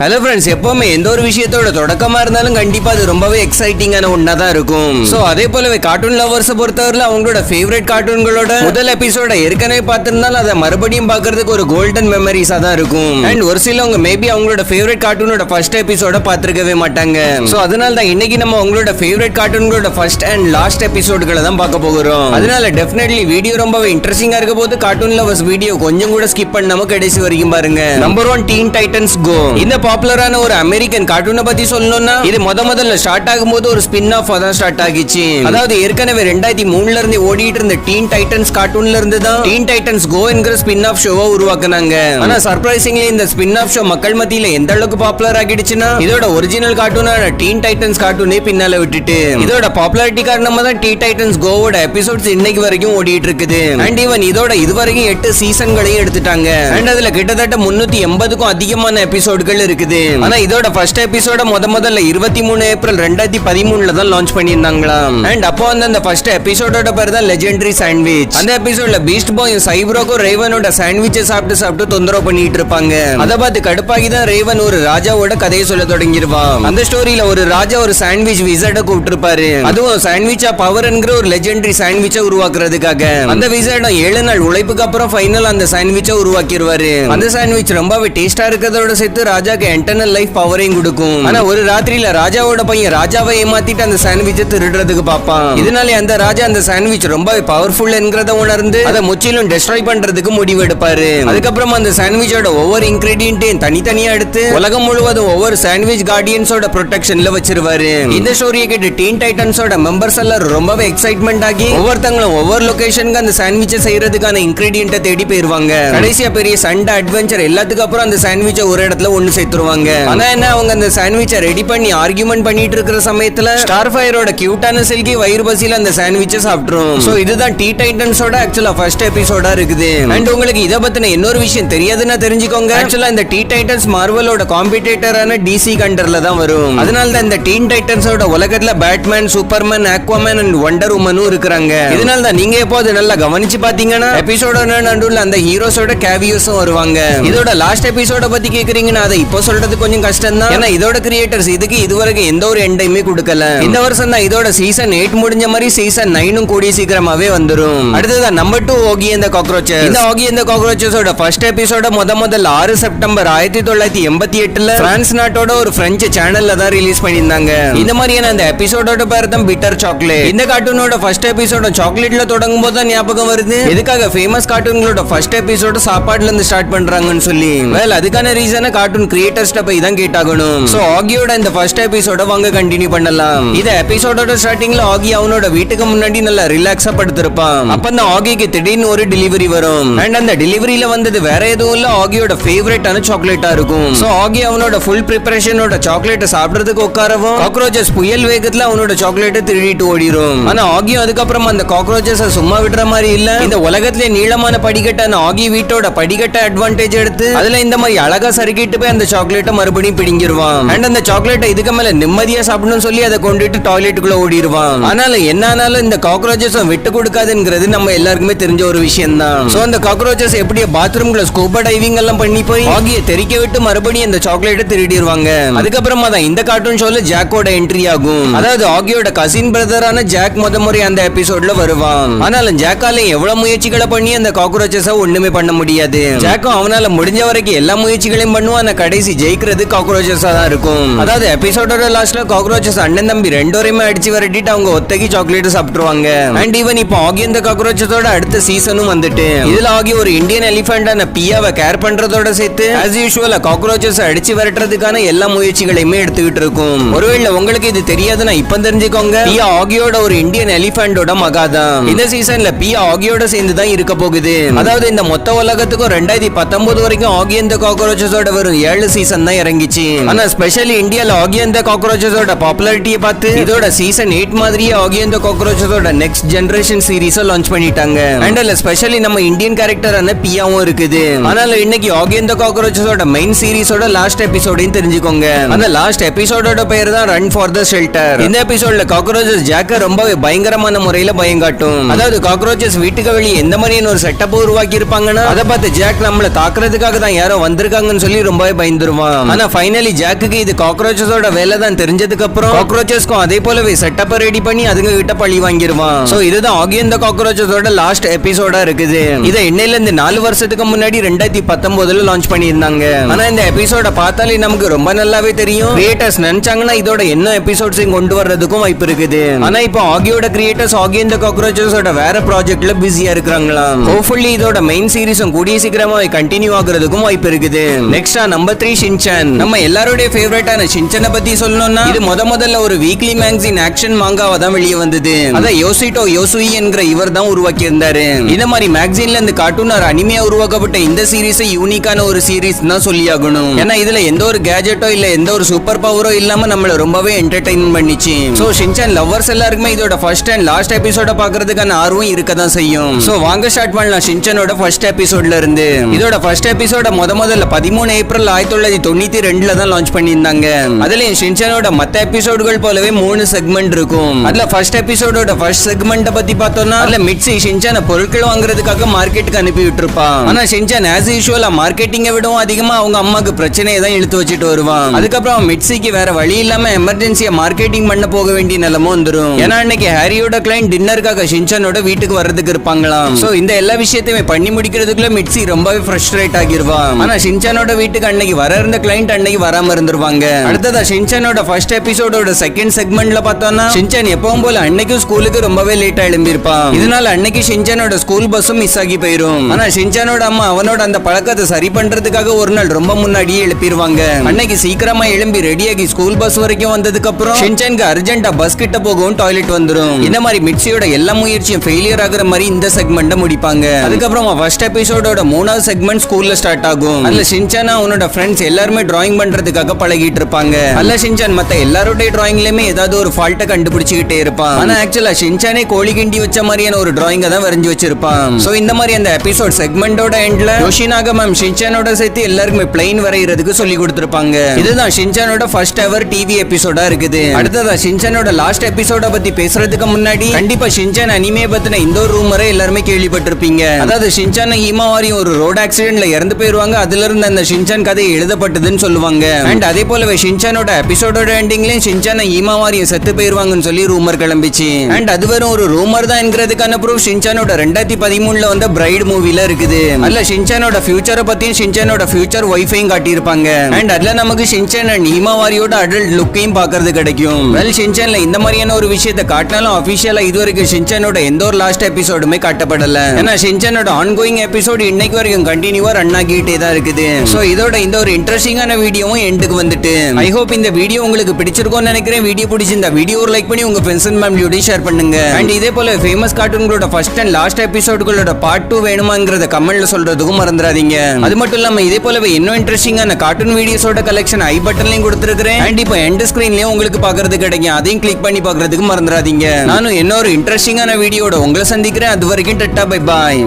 Hello friends எப்பவுமே எந்த ஒரு விஷயத்தோட தொடக்கமா இருந்தாலும் கண்டிப்பா அது ரொம்பவே எக்ஸைட்டிங்கான ஒன்னா தான் இருக்கும். சோ அதே போலவே கார்ட்டூன் லவர்ஸ் பொறுத்தவரையில அவங்களோட ஃபேவரட் கார்ட்டூன்களோட முதல் எபிசோட ஏற்கனவே பார்த்திருந்தாலும் அதை மறுபடியும் பார்க்கிறதுக்கு ஒரு கோல்டன் மெமரிஸா தான் இருக்கும். அண்ட் ஒரு சிலவங்க மேபி அவங்களோட ஃபேவரட் கார்ட்டூனோட ஃபர்ஸ்ட் எபிசோட பார்த்திருக்கவே மாட்டாங்க. சோ அதனால தான் இன்னைக்கு நம்ம உங்களோட ஃபேவரட் கார்ட்டூன்களோட ஃபர்ஸ்ட் அண்ட் லாஸ்ட் எபிசோடுகளை தான் பார்க்க போகிறோம். அதனால டெஃபினெட்லி வீடியோ ரொம்பவே இன்ட்ரெஸ்டிங்கா இருக்க போது கார்ட்டூன் லவர்ஸ் வீடியோ கொஞ்சம் கூட ஸ்கிப் பண்ணாம கடைசி வரைக்கும் பாருங்க. Number one Teen Titans Go இந்த பாப்புலரான ஒரு அமெரிக்கன் கார்ட்டூனை பத்தி சொல்லணும்னா இது முத முதல்ல ஸ்டார்ட் ஆகும் போது ஒரு ஸ்பின் ஆஃப் தான் ஸ்டார்ட் ஆகிச்சு. அதாவது ஏற்கனவே ரெண்டாயிரத்தி மூணுல இருந்து ஓடிட்டு இருந்த டீன் டைட்டன்ஸ் கார்ட்டூன்ல இருந்து தான் டீன் டைட்டன்ஸ் கோ என்கிற ஸ்பின் ஆஃப் ஷோவை உருவாக்குனாங்க. ஆனா சர்ப்ரைசிங்லி இந்த ஸ்பின் ஆஃப் ஷோ மக்கள் மத்தியில எந்த அளவுக்கு பாப்புலர் ஆகிடுச்சுன்னா இதோட ஒரிஜினல் கார்ட்டூனான டீன் டைட்டன்ஸ் கார்ட்டூனே பின்னால விட்டுட்டு. இதோட பாப்புலாரிட்டி காரணமா தான் டீ டைட்டன்ஸ் கோவோட எபிசோட்ஸ் இன்னைக்கு வரைக்கும் ஓடிட்டு இருக்குது. அண்ட் ஈவன் இதோட இதுவரைக்கும் எட்டு சீசன்களையும் எடுத்துட்டாங்க. அண்ட் அதுல கிட்டத்தட்ட முன்னூத்தி எண்பதுக்கும் அதிகமான எபிசோடுகள் இருக்கு. இருக்குது. ஆனா இதோட ஃபர்ஸ்ட் எபிசோட முத முதல்ல இருபத்தி மூணு ஏப்ரல் ரெண்டாயிரத்தி பதிமூணுல தான் லான்ச் பண்ணியிருந்தாங்களாம். அண்ட் அப்போ வந்து அந்த ஃபர்ஸ்ட் எபிசோடோட பேர் தான் லெஜெண்டரி சாண்ட்விச் அந்த எபிசோட்ல பீஸ்ட் பாய் சைப்ரோக்கும் ரேவனோட சாண்ட்விச்சை சாப்பிட்டு சாப்பிட்டு தொந்தரவு பண்ணிட்டு இருப்பாங்க அதை பார்த்து கடுப்பாகி தான் ரேவன் ஒரு ராஜாவோட கதையை சொல்ல தொடங்கிருவான். அந்த ஸ்டோரியில ஒரு ராஜா ஒரு சாண்ட்விச் விசர்ட கூப்பிட்டிருப்பாரு. அதுவும் சாண்ட்விச்சா பவர் என்கிற ஒரு லெஜெண்டரி சாண்ட்விச்சை உருவாக்குறதுக்காக. அந்த விசர்டம் ஏழு நாள் உழைப்புக்கு அப்புறம் ஃபைனல் அந்த சாண்ட்விச்சை உருவாக்கிடுவாரு அந்த சாண்ட்விச் ரொம்பவே டேஸ்டா இருக்கிறதோட சேர்த்து ராஜாக்கு என்டர்னல் லைஃப் பவரையும் கொடுக்கும். ஆனா ஒரு ராத்திரியில ராஜாவோட பையன் ராஜாவை ஏமாத்திட்டு அந்த சாண்ட்விச்சை திருடுறதுக்கு பார்ப்பான். இதனால அந்த ராஜா அந்த சாண்ட்விச் ரொம்பவே பவர்ஃபுல் என்கிறத உணர்ந்து அதை முற்றிலும் டெஸ்ட்ராய் பண்றதுக்கு முடிவு எடுப்பாரு அதுக்கப்புறம் அந்த சாண்ட்விச்சோட ஒவ்வொரு இன்கிரீடியன்ட்டையும் தனித்தனியா எடுத்து உலகம் முழுவதும் ஒவ்வொரு சாண்ட்விச் கார்டியன்ஸோட ப்ரொடெக்ஷன்ல வச்சிருவாரு. இந்த ஸ்டோரியை கேட்டு டீன் டைட்டன்ஸோட மெம்பர்ஸ் எல்லாம் ரொம்பவே எக்ஸைட்மெண்ட் ஆகி ஒவ்வொருத்தங்களும் ஒவ்வொரு லொகேஷனுக்கு அந்த சாண்ட்விச்சை செய்யறதுக்கான இன்கிரீடியன்ட்டை தேடி போயிருவாங்க. கடைசியா பெரிய சண்டை அட்வென்ச்சர் எல்லாத்துக்கு அப்புறம் அந்த சாண்ட்விச்சை ஒரு இடத்துல ஒண்ணு சேர்த்துருவாங்க ஆனா என்ன அவங்க அந்த சாண்ட்விச்சை ரெடி பண்ணி ஆர்கியூமெண்ட் பண்ணிட்டு இருக்கிற சமயத்துல ஸ்டார் ஃபயரோட கியூட்டான சில்கி வயிறு பசியில அந்த சாண்ட்விச்சை சாப்பிட்டுரும். சோ இதுதான் டீ டைட்டன்ஸோட ஆக்சுவலா ஃபர்ஸ்ட் எபிசோடா இருக்குது. அண்ட் உங்களுக்கு இத பத்தின இன்னொரு விஷயம் தெரியாதுன்னா தெரிஞ்சுக்கோங்க. ஆக்சுவலா இந்த டீ டைட்டன்ஸ் மார்வலோட காம்படிட்டரான டிசி கண்டர்ல தான் வரும். அதனால தான் இந்த டீன் டைட்டன்ஸோட உலகத்துல Batman Superman Aquaman and Wonder உமனும் இருக்கிறாங்க. இதனால தான் நீங்க எப்போ அது நல்லா கவனிச்சு பாத்தீங்கன்னா எபிசோட நடுவுல அந்த ஹீரோஸோட கேவியோஸும் வருவாங்க. இதோட லாஸ்ட் எபிசோட பத்தி கேக்குறீங்கன்னா அதை இப்போ சொல்றது கொஞ்சம் கஷ்டம் தான் ஏன்னா இதோட கிரியேட்டர்ஸ் இதுக்கு இதுவரைக்கும் எந்த ஒரு எண்டையுமே கொடுக்கல. இந்த வருஷம் தான் இதோட சீசன் எயிட் முடிஞ்ச மாதிரி சீசன் நைனும் கூடிய சீக்கிரமாவே வந்துரும். அடுத்ததான் நம்பர் டூ ஓகி இந்த காக்ரோச்சஸ் இந்த ஓகி இந்த காக்ரோச்சஸோட ஃபர்ஸ்ட் எபிசோட முத முதல்ல ஆறு செப்டம்பர் ஆயிரத்தி தொள்ளாயிரத்தி எண்பத்தி எட்டுல பிரான்ஸ் நாட்டோட ஒரு பிரெஞ்சு சேனல்ல தான் ரிலீஸ் பண்ணியிருந்தாங்க. இந்த மாதிரியான அந்த எபிசோடோட பேர் தான் பிட்டர் சாக்லேட் இந்த கார்ட்டூனோட ஃபர்ஸ்ட் எபிசோட சாக்லேட்ல தொடங்கும் போது தான் ஞாபகம் வருது. எதுக்காக ஃபேமஸ் கார்ட்டூன்களோட ஃபர்ஸ்ட் எபிசோட சாப்பாடுல இருந்து ஸ்டார்ட் பண்றாங்கன்னு சொல்லி. வேல் அதுக்கான ரீசனை கார்ட்டூன் கிரியேட்டர்ஸ்ட போய் தான் கேட்டாகணும் சோ ஆகியோட இந்த ஃபர்ஸ்ட் எபிசோட வாங்க கண்டினியூ பண்ணலாம். இந்த எபிசோடோட ஸ்டார்டிங்ல ஆகி அவனோட வீட்டுக்கு முன்னாடி நல்லா ரிலாக்ஸா படுத்திருப்பான். அப்ப அந்த ஆகிக்கு திடீர்னு ஒரு டெலிவரி வரும். அண்ட் அந்த டெலிவரியில வந்தது வேற எதுவும் இல்ல ஆகியோட ஃபேவரட்டான சாக்லேட்டா இருக்கும். சோ ஆகி அவனோட ஃபுல் ப்ரிப்பரேஷனோட சாக்லேட்டை சாப்பிடுறதுக்கு உட்காரவும் காக்ரோச்சஸ் புயல் வேகத்துல அவனோட சாக்லேட்டை திருடிட்டு ஓடிரும். ஆனா ஆகியும் அதுக்கப்புறம் அந்த காக்ரோச்சஸ சும்மா விடுற மாதிரி இல்ல. இந்த உலகத்திலே நீளமான படிக்கட்டான ஆகி வீட்டோட படிக்கட்ட அட்வான்டேஜ் எடுத்து அதுல இந்த மாதிரி அழகா சறுக்கிட்டு போய் அந்த சாக்லேட்டை மறுபடியும் பிடிங்கிருவான். அண்ட் அந்த சாக்லேட்டை இதுக்கு மேல நிம்மதியா சாப்பிடணும்னு சொல்லி அதை கொண்டுட்டு டாய்லெட்டுக்குள்ள ஓடிடுவான் ஆனாலும் என்னானாலும் இந்த காக்ரோச்சஸ் விட்டு கொடுக்காதுங்கிறது நம்ம எல்லாருக்குமே தெரிஞ்ச ஒரு விஷயம் தான் சோ அந்த காக்ரோச்சஸ் எப்படி பாத்ரூம்ல ஸ்கூபா டைவிங் எல்லாம் பண்ணி போய் ஆகிய தெறிக்க விட்டு மறுபடியும் இந்த சாக்லேட்டை திருடிடுவாங்க. அதுக்கப்புறமா தான் இந்த கார்ட்டூன் ஷோல ஜாக்கோட என்ட்ரி ஆகும். அதாவது ஆகியோட கசின் பிரதரான ஜாக் முத முறை அந்த எபிசோட்ல வருவான். ஆனாலும் ஜாக்கால எவ்வளவு முயற்சிகளை பண்ணி அந்த காக்ரோச்சஸ ஒண்ணுமே பண்ண முடியாது. ஜாக்கும் அவனால முடிஞ்ச வரைக்கும் எல்லா முயற்சிகளையும் பண்ணுவான். ஆனா கடைசி ஜெயிக்கிறது காக்ரோச்சஸா தான் இருக்கும். அதாவது எபிசோடோட லாஸ்ட்ல காக்ரோச்சஸ் அண்ணன் தம்பி ரெண்டோரையுமே அடிச்சு விரட்டிட்டு அவங்க ஒத்தகி சாக்லேட் சாப்பிட்டுருவாங்க. அண்ட் ஈவன் இப்போ ஆகி இந்த காக்ரோச்சஸோட அடுத்த சீசனும் வந்துட்டு. இதுல ஆகி ஒரு இந்தியன் எலிபென்ட் பியாவை கேர் பண்றதோட சேர்த்து பார்த்து ஆஸ் யூஷுவல் காக்ரோச்சஸ் அடிச்சு விரட்டுறதுக்கான எல்லா முயற்சிகளையுமே எடுத்துக்கிட்டு இருக்கும். ஒருவேளை உங்களுக்கு இது தெரியாதுன்னா இப்ப தெரிஞ்சுக்கோங்க. பியா ஆகியோட ஒரு இந்தியன் எலிஃபண்டோட மகாதான் இந்த சீசன்ல பியா ஆகியோட சேர்ந்து தான் இருக்க போகுது. அதாவது இந்த மொத்த உலகத்துக்கும் ரெண்டாயிரத்தி பத்தொன்பது வரைக்கும் ஆகி இந்த காக்ரோச்சஸோட வெறும் ஏழு சீசன் தான் இறங்கிச்சு. ஆனா ஸ்பெஷலி இந்தியால ஆகி இந்த காக்ரோச்சஸோட பாப்புலாரிட்டியை பார்த்து இதோட சீசன் எயிட் மாதிரியே ஆகி இந்த காக்ரோச்சஸோட நெக்ஸ்ட் ஜெனரேஷன் சீரீஸ லான்ச் பண்ணிட்டாங்க. அண்ட் அதுல ஸ்பெஷலி நம்ம இந்தியன் கேரக்டரான பியாவும் இருக்குது. ஆனாலும் இன்னைக்கு ஆகியந்த காக்ரோச்சஸோட மெயின் சீரிஸோட லாஸ்ட் எபிசோடையும் தெரிஞ்சுக்கோங்க. அந்த லாஸ்ட் எபிசோடோட பேர் தான் ரன் ஃபார் த ஷெல்டர் இந்த எபிசோட்ல காக்ரோச்சஸ் ஜாக்க ரொம்பவே பயங்கரமான முறையில பயங்காட்டும் அதாவது காக்ரோச்சஸ் வீட்டுக்கு வெளியே எந்த மாதிரியான ஒரு செட்டப் உருவாக்கி இருப்பாங்கன்னா அதை பார்த்து ஜாக் நம்மள தாக்குறதுக்காக தான் யாரோ வந்திருக்காங்கன்னு சொல்லி ரொம்பவே பயந்துருவான். ஆனா ஃபைனலி ஜாக்குக்கு இது காக்ரோச்சஸோட வேலை தான் தெரிஞ்சதுக்கு அப்புறம் காக்ரோச்சஸ்க்கும் அதே போலவே செட்டப் ரெடி பண்ணி அதுங்க கிட்ட பழி வாங்கிருவான். சோ இதுதான் ஆகிய இந்த காக்ரோச்சஸோட லாஸ்ட் எபிசோடா இருக்குது. இதை எண்ணெயில இருந்து நாலு வருஷத்துக்கு முன்னாடி ரெண்டாயிரத்தி பத்தொன்பதுல லான்ச் பண்ணி பண்ணியிருந்தாங்க. ஆனா இந்த எபிசோட பார்த்தாலே நமக்கு ரொம்ப நல்லாவே தெரியும். கிரியேட்டர்ஸ் நினைச்சாங்கன்னா இதோட என்ன எபிசோட்ஸையும் கொண்டு வர்றதுக்கும் வாய்ப்பு இருக்குது. ஆனா இப்போ ஆகியோட கிரியேட்டர்ஸ் ஆகி இந்த காக்ரோச்சஸோட வேற ப்ராஜெக்ட்ல பிஸியா இருக்கிறாங்களாம். ஹோப்ஃபுல்லி இதோட மெயின் சீரிஸும் கூடிய சீக்கிரமா கண்டினியூ ஆகுறதுக்கும் வாய்ப்பு இருக்குது. நெக்ஸ்டா நம்பர் த்ரீ ஷின்சான் நம்ம எல்லாருடைய ஃபேவரட்டான ஷின்சனை பத்தி சொல்லணும்னா இது முத முதல்ல ஒரு வீக்லி மேக்சின் ஆக்ஷன் மாங்காவா தான் வெளியே வந்தது. அத யோசிட்டோ யோசுயி என்கிற இவர் தான் உருவாக்கி இருந்தாரு இந்த மாதிரி மேக்சின்ல இருந்து கார்ட்டூன் அனிமையா உருவாக்கப்பட்ட இந்த சீரீஸை யூனிக்கான ஒரு சீரிஸ் தான் சொல்லி ஆகணும் ஏன்னா இதுல எந்த ஒரு கேஜெட்டோ இல்ல எந்த ஒரு சூப்பர் பவரோ இல்லாம நம்மள ரொம்பவே என்டர்டைன் பண்ணிச்சு. சோ ஷின்சான் லவ்வர்ஸ் எல்லாருக்குமே இதோட ஃபர்ஸ்ட் அண்ட் லாஸ்ட் எபிசோட பாக்குறதுக்கான ஆர்வம் இருக்க தான் செய்யும். சோ வாங்க ஸ்டார்ட் பண்ணலாம் ஷின்சானோட ஃபர்ஸ்ட் எபிசோட்ல இருந்து. இதோட ஃபர்ஸ்ட் எபிசோட முத முதல்ல பதிமூணு ஏப்ரல் ஆயிரத்தி தொள்ளாயிரத்தி தொண்ணூத்தி ரெண்டுல தான் லான்ச் பண்ணியிருந்தாங்க. அதுலயும் ஷின்சானோட மத்த எபிசோடுகள் போலவே மூணு செக்மெண்ட் இருக்கும். அதுல ஃபர்ஸ்ட் எபிசோடோட ஃபர்ஸ்ட் செக்மெண்ட பத்தி பார்த்தோம்னா அதுல மிட்ஸி ஷின்சான பொருட்கள் வாங்குறதுக்காக மார்க்கெட்டுக்கு அனுப்பி விட்டுருப்பான் ஆனா ஷின்சான் ஆஸ் யூஷுவலா மார்க்கெட்டிங் விடவும் அதிகமா அவங்க அம்மாக்கு பிரச்சனையை தான் இழுத்து வச்சுட்டு வருவான். அதுக்கப்புறம் அவன் மிட்சிக்கு வேற வழி இல்லாம எமர்ஜென்சியா மார்க்கெட்டிங் பண்ண போக வேண்டிய நிலமும் வந்துடும் ஏன்னா அன்னைக்கு ஹாரியோட கிளைண்ட் டின்னருக்காக ஷின்சானோட வீட்டுக்கு வர்றதுக்கு இருப்பாங்களாம். சோ இந்த எல்லா விஷயத்தையுமே பண்ணி முடிக்கிறதுக்குள்ள மிட்சி ரொம்பவே ஃப்ரஸ்ட்ரேட் ஆகிருவான் ஆனா ஷின்சானோட வீட்டுக்கு அன்னைக்கு வர இருந்த கிளைண்ட் அன்னைக்கு வராம இருந்துருவாங்க. அடுத்ததா ஷின்சானோட ஃபர்ஸ்ட் எபிசோடோட செகண்ட் செக்மெண்ட்ல பார்த்தோம்னா ஷின்சான் எப்பவும் போல அன்னைக்கும் ஸ்கூலுக்கு ரொம்பவே லேட்டா எழும்பியிருப்பான் இதனால அன்னைக்கு ஷின்சானோட ஸ்கூல் பஸ்ஸும் மிஸ் ஆகி போயிரும். ஆனா ஷின்சானோட அம்மா அவனோட அந்த பழக்கத்தை சரி பண்றது பண்றதுக்காக ஒரு நாள் ரொம்ப முன்னாடியே எழுப்பிடுவாங்க அன்னைக்கு சீக்கிரமா எழும்பி ரெடியாகி ஸ்கூல் பஸ் வரைக்கும் வந்ததுக்கு அப்புறம் ஷின்சானுக்கு அர்ஜென்ட்டா பஸ் கிட்ட போகவும் டாய்லெட் வந்துரும். இந்த மாதிரி மிட்சியோட எல்லா முயற்சியும் ஃபெயிலியர் ஆகுற மாதிரி இந்த செக்மெண்ட முடிப்பாங்க. அதுக்கப்புறம் ஃபர்ஸ்ட் எபிசோடோட மூணாவது செக்மெண்ட் ஸ்கூல்ல ஸ்டார்ட் ஆகும். அதுல ஷின்சானா அவனோட ஃப்ரெண்ட்ஸ் எல்லாருமே டிராயிங் பண்றதுக்காக பழகிட்டு இருப்பாங்க. அல்ல ஷின்சான் மத்த எல்லாருடைய டிராயிங்லயுமே ஏதாவது ஒரு ஃபால்ட்டை கண்டுபிடிச்சுக்கிட்டே இருப்பான். ஆனா ஆக்சுவலா ஷின்சானே கோழி கிண்டி வச்ச மாதிரியான ஒரு டிராயிங்க தான் வரைஞ்சு வச்சிருப்பான். சோ இந்த மாதிரி அந்த எபிசோட் செக்மெண்டோட எண்ட்ல யோஷினாக மேம் ஷின்சானோட சேர்த்து எல்லாருக்குமே பிளைன் வரைகிறதுக்கு சொல்லி கொடுத்துருப்பாங்க. இதுதான் ஷின்சானோட ஃபர்ஸ்ட் அவர் டிவி எபிசோடா இருக்குது. அடுத்ததா ஷின்சானோட லாஸ்ட் எபிசோட பத்தி பேசுறதுக்கு முன்னாடி கண்டிப்பா ஷின்சான் அனிமே பத்தின இந்த ஒரு ரூமரை எல்லாருமே கேள்விப்பட்டிருப்பீங்க. அதாவது ஷின்சான் ஈமாவாரி ஒரு ரோட் ஆக்சிடென்ட்ல இறந்து போயிருவாங்க. அதுல இருந்து அந்த ஷின்சான் கதை எழுதப்பட்டதுன்னு சொல்லுவாங்க. அண்ட் அதே போலவே ஷின்சானோட எபிசோடோட எண்டிங்லயும் ஷின்சான் ஹீமாவாரியும் செத்து போயிருவாங்கன்னு சொல்லி ரூமர் கிளம்பிச்சு. அண்ட் அது வெறும் ஒரு ரூமர் தான் என்கிறதுக்கான ப்ரூஃப் ஷின்சானோட ரெண்டாயிரத்தி பதிமூணுல வந்த பிரைட் மூவில இருக்குது. அல்ல ஷின்சானோட ஃபியூச்சரை பத்தியும் ஷின்சானோட ஃபியூச்சர் ஒய்ஃபையும் காட்டியிருப்பாங்க. அண்ட் அதுல நமக்கு ஷின்சன் அண்ட் ஹிமாவாரியோட அடல்ட் லுக்கையும் பாக்குறது கிடைக்கும். வெல் ஷின்சான்ல இந்த மாதிரியான ஒரு விஷயத்தை காட்டினாலும் அபிஷியலா இது வரைக்கும் ஷின்சானோட எந்த ஒரு லாஸ்ட் எபிசோடுமே காட்டப்படல. ஏன்னா ஷின்சானோட ஆன்கோயிங் எபிசோடு இன்னைக்கு வரைக்கும் கண்டினியூவா ரன் ஆகிட்டே தான் இருக்குது. சோ இதோட இந்த ஒரு இன்ட்ரெஸ்டிங்கான வீடியோவும் எண்டுக்கு வந்துட்டு. ஐ ஹோப் இந்த வீடியோ உங்களுக்கு பிடிச்சிருக்கும்னு நினைக்கிறேன். வீடியோ பிடிச்சிருந்தா வீடியோ ஒரு லைக் பண்ணி உங்க ஃப்ரெண்ட்ஸ் அண்ட் ஃபேமிலியோட ஷேர் பண்ணுங்க. அண்ட் இதே போல ஃபேமஸ் கார்ட்டூன்களோட ஃபர்ஸ்ட் அண்ட் லாஸ்ட் எபிசோடுகளோட பார்ட் டூ வேணுமாங்கிறத கமெண்ட்ல சொல்றதுக்கும் மறந்துடாதீங்க. அது மட்டும் இல்லாம இதே போலவே இன்னும் இன்ட்ரெஸ்டிங்கான கார்ட்டூன் வீடியோஸோட கலெக்ஷன் ஐ பட்டன்லயும் கொடுத்துருக்கேன் அண்ட் இப்போ எண்ட் ஸ்கிரீன்லயும் உங்களுக்கு பார்க்கறது கிடைக்கும். அதையும் கிளிக் பண்ணி பார்க்கறதுக்கு மறந்துடாதீங்க. நானும் இன்னொரு இன்ட்ரெஸ்டிங்கான வீடியோட உங்களை சந்திக்கிறேன். அது வரைக்கும் டட்டா பை பாய்